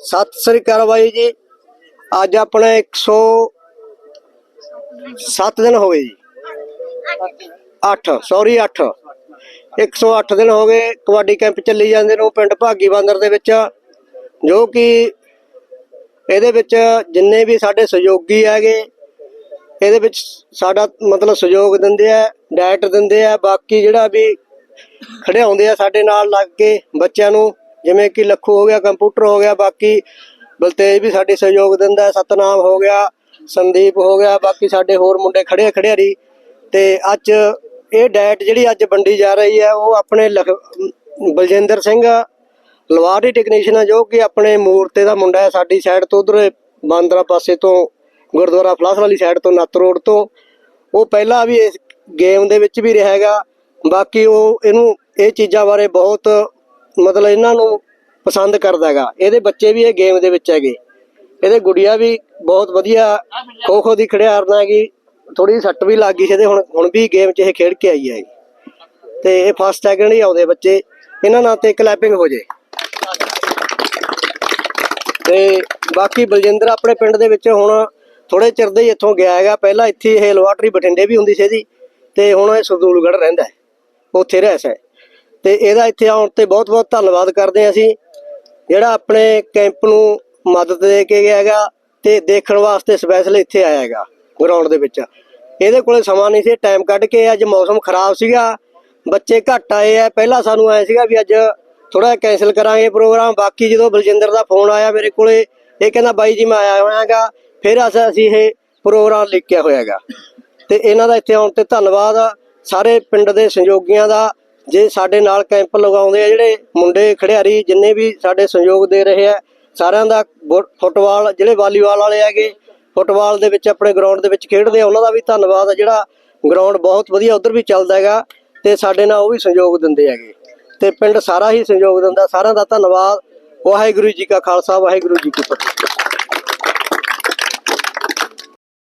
ਸਤਿ ਸ੍ਰੀ ਅਕਾਲ ਬਾਈ ਜੀ। ਅੱਜ ਆਪਣੇ 107 ਦਿਨ ਹੋ ਗਏ ਜੀ। 8 ਸੌਰੀ 8 108 ਦਿਨ ਹੋ ਗਏ, ਕਬੱਡੀ ਕੈਂਪ ਚੱਲੀ ਜਾਂਦੇ ਨੂੰ ਪਿੰਡ ਭਾਗੀ ਬਾਂਦਰ ਦੇ ਵਿੱਚ, ਜੋ ਕਿ ਇਹਦੇ ਵਿੱਚ ਜਿੰਨੇ ਵੀ ਸਾਡੇ ਸਹਿਯੋਗੀ ਹੈਗੇ, ਇਹਦੇ ਵਿੱਚ ਸਾਡਾ ਮਤਲਬ ਸਹਿਯੋਗ ਦਿੰਦੇ ਆ ਡਾਇਟ ਦਿੰਦੇ ਆ, ਬਾਕੀ ਜਿਹੜਾ ਵੀ ਖੜਿਆਉਂਦੇ ਆ ਸਾਡੇ ਨਾਲ ਲੱਗ ਕੇ ਬੱਚਿਆਂ ਨੂੰ ਜਿਵੇਂ ਕਿ ਲੱਖੂ ਹੋ ਗਿਆ, ਕੰਪਿਊਟਰ ਹੋ ਗਿਆ, ਬਾਕੀ ਬਲਤੇਜ ਵੀ ਸਾਡੇ ਸਹਿਯੋਗ ਦਿੰਦਾ, ਸਤਨਾਮ ਹੋ ਗਿਆ, ਸੰਦੀਪ ਹੋ ਗਿਆ, ਬਾਕੀ ਸਾਡੇ ਹੋਰ ਮੁੰਡੇ ਖੜੇ ਆ ਖੜਿਆਰੀ ਤੇ ਅੱਜ ਇਹ ਡਾਇਟ ਜਿਹੜੀ ਅੱਜ ਵੰਡੀ ਜਾ ਰਹੀ ਹੈ, ਉਹ ਆਪਣੇ ਲਖ- ਬਲਜਿੰਦਰ ਸਿੰਘ, ਲਵਾਰੀ ਟੈਕਨੀਸ਼ੀਅਨ ਆ, ਜੋ ਕਿ ਆਪਣੇ ਮੂਰਤੇ ਦਾ ਮੁੰਡਾ ਹੈ, ਸਾਡੀ ਸਾਈਡ ਤੋਂ ਉਧਰ ਬਾਂਦਰਾ ਪਾਸੇ ਤੋਂ, ਗੁਰਦੁਆਰਾ ਫਲਾਸ ਵਾਲੀ ਸਾਈਡ ਤੋਂ, ਨੱਤ ਰੋਡ ਤੋਂ। ਉਹ ਪਹਿਲਾਂ ਵੀ ਇਸ ਗੇਮ ਦੇ ਵਿੱਚ ਵੀ ਰਿਹਾ ਹੈਗਾ। ਬਾਕੀ ਉਹ, ਇਹਨੂੰ, ਇਹ ਚੀਜ਼ਾਂ ਬਾਰੇ ਬਹੁਤ ਮਤਲਬ ਇਹਨਾਂ ਨੂੰ ਪਸੰਦ ਕਰਦਾ ਹੈਗਾ। ਇਹਦੇ ਬੱਚੇ ਵੀ ਇਹ ਗੇਮ ਦੇ ਵਿੱਚ ਹੈਗੇ। ਇਹਦੇ ਗੁੜੀਆ ਵੀ ਬਹੁਤ ਵਧੀਆ ਖੋ ਖੋ ਦੀ ਖਿਡਾਰਨ ਹੈਗੀ। ਥੋੜੀ ਸੱਟ ਵੀ ਲੱਗ ਗਈ ਸੀ ਤੇ ਹੁਣ ਹੁਣ ਵੀ ਗੇਮ 'ਚ ਇਹ ਖੇਡ ਕੇ ਆਈ ਹੈ ਤੇ ਇਹ ਫਸਟ ਸੈਕਿੰਡ ਹੀ ਆਉਂਦੇ ਬੱਚੇ। ਇਹਨਾਂ ਨਾਲ ਤੇ ਕਲੈਪਿੰਗ ਹੋ ਜੇ। ਤੇ ਬਾਕੀ ਬਲਜਿੰਦਰ ਆਪਣੇ ਪਿੰਡ ਦੇ ਵਿੱਚ ਹੁਣ ਥੋੜੇ ਚਿਰ ਦੇ ਹੀ ਇੱਥੋਂ ਗਿਆ ਹੈਗਾ। ਪਹਿਲਾਂ ਇੱਥੇ ਇਹ ਲਵਾਟਰੀ ਬਠਿੰਡੇ ਵੀ ਹੁੰਦੀ ਸੀ ਇਹਦੀ। ਤੇ ਹੁਣ ਇਹ ਸਰਦੂਲਗੜ੍ਹ ਰਹਿੰਦਾ ਹੈ। ਉੱਥੇ ਰਹਿਸ ਹੈ ਤੇ ਇਹਦਾ ਇੱਥੇ ਆਉਣ ਤੇ ਬਹੁਤ ਬਹੁਤ ਧੰਨਵਾਦ ਕਰਦੇ ਹਾਂ ਅਸੀਂ, ਜਿਹੜਾ ਆਪਣੇ ਕੈਂਪ ਨੂੰ ਮਦਦ ਦੇ ਕੇ ਗਿਆ ਹੈਗਾ ਤੇ ਦੇਖਣ ਵਾਸਤੇ ਸਪੈਸ਼ਲ ਇੱਥੇ ਆਇਆ ਹੈਗਾ ਗਰਾਊਂਡ ਦੇ ਵਿੱਚ। ਇਹਦੇ ਕੋਲੇ ਸਮਾਂ ਨਹੀਂ ਸੀ ਟਾਈਮ ਕੱਢ ਕੇ ਅੱਜ ਮੌਸਮ ਖਰਾਬ ਸੀਗਾ, ਬੱਚੇ ਘੱਟ ਆਏ ਆ। ਪਹਿਲਾਂ ਸਾਨੂੰ ਆਇਆ ਸੀਗਾ ਵੀ ਅੱਜ ਥੋੜਾ ਕੈਨਸਲ ਕਰਾਂਗੇ ਪ੍ਰੋਗਰਾਮ ਬਾਕੀ ਜਦੋਂ ਬਲਜਿੰਦਰ ਦਾ ਫੋਨ ਆਇਆ ਮੇਰੇ ਕੋਲੇ, ਇਹ ਕਹਿੰਦਾ ਬਾਈ ਜੀ ਮੈਂ ਆਇਆ ਹੋਇਆਗਾ, ਫਿਰ ਅਸ- ਅਸੀਂ ਇਹ ਪ੍ਰੋਗਰਾਮ ਲਿਖਿਆ ਹੋਇਆਗਾ। ਤੇ ਇਹਨਾਂ ਦਾ ਇੱਥੇ ਆਉਣ ਤੇ ਧੰਨਵਾਦ ਸਾਰੇ ਪਿੰਡ ਦੇ ਸੰਯੋਗੀਆਂ ਦਾ ਜੇ ਸਾਡੇ ਨਾਲ ਕੈਂਪ ਲਗਾਉਂਦੇ ਆ ਜਿਹੜੇ ਮੁੰਡੇ, ਖਿਡਾਰੀ ਜਿੰਨੇ ਵੀ ਸਾਡੇ ਸਹਿਯੋਗ ਦੇ ਰਹੇ ਆ, ਸਾਰਿਆਂ ਦਾ ਬੁ- ਫੁੱਟਬਾਲ, ਜਿਹੜੇ ਵਾਲੀਬਾਲ ਵਾਲੇ ਹੈਗੇ, ਫੁੱਟਬਾਲ ਦੇ ਵਿੱਚ ਆਪਣੇ ਗਰਾਊਂਡ ਦੇ ਵਿੱਚ ਖੇਡਦੇ ਆ, ਉਹਨਾਂ ਦਾ ਵੀ ਧੰਨਵਾਦ ਆ ਜਿਹੜਾ ਗਰਾਊਂਡ ਬਹੁਤ ਵਧੀਆ ਉਧਰ ਵੀ ਚੱਲਦਾ ਹੈਗਾ ਤੇ ਸਾਡੇ ਨਾਲ ਉਹ ਵੀ ਸਹਿਯੋਗ ਦਿੰਦੇ ਹੈਗੇ। ਤੇ ਪਿੰਡ ਸਾਰਾ ਹੀ ਸਹਿਯੋਗ ਦਿੰਦਾ, ਸਾਰਿਆਂ ਦਾ ਧੰਨਵਾਦ। ਵਾਹਿਗੁਰੂ ਜੀ ਕਾ ਖਾਲਸਾ, ਵਾਹਿਗੁਰੂ ਜੀ ਕੀ ਫਤਿਹ।